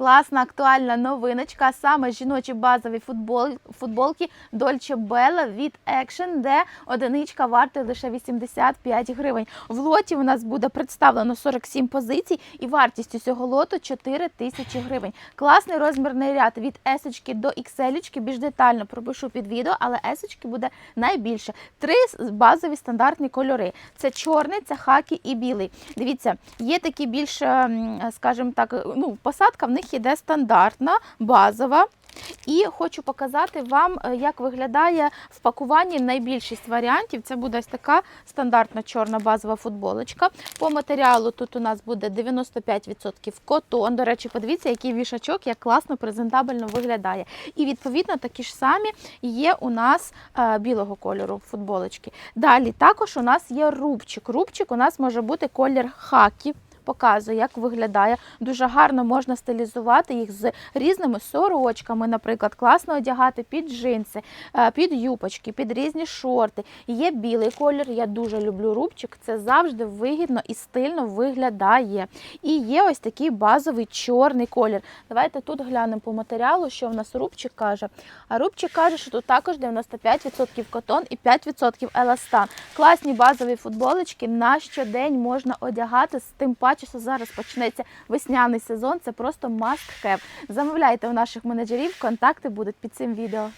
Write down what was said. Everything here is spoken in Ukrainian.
Класна актуальна новиночка, саме жіночі базові футбол, футболки Dolce Bella від Action, де одиничка вартує лише 85 гривень. В лоті у нас буде представлено 47 позицій і вартість усього лоту 4 тисячі гривень. Класний розмірний ряд від S до XL, більш детально пропишу під відео, але S буде найбільше. Три базові стандартні кольори: це чорний, це хакі і білий. Дивіться, є такі більш, ем, скажімо так, ну, посадка в них іде стандартна, базова. І хочу показати вам, е, як виглядає в пакуванні найбільшість варіантів. Це буде ось така стандартна чорна базова футболочка. По матеріалу тут у нас буде 95% котон. До речі, подивіться, який вішачок, як класно, презентабельно виглядає. І відповідно такі ж самі є у нас е, білого кольору футболочки. Далі також у нас є рубчик. Рубчик у нас може бути колір хакі. Показую, як виглядає. Дуже гарно можна стилізувати їх з різними сорочками, наприклад, класно одягати під джинси, е, під юпочки, під різні шорти. Є білий колір, я дуже люблю рубчик. Це завжди вигідно і стильно виглядає. І є ось такий базовий чорний колір. Давайте тут глянемо по матеріалу, що в нас рубчик каже. А рубчик каже, що тут також 95% котон і 5% еластан. Класні базові футболочки на щодень можна одягати з тим паче, що зараз почнеться весняний сезон. Це просто must have. Замовляйте у наших менеджерів, контакти будуть під цим відео.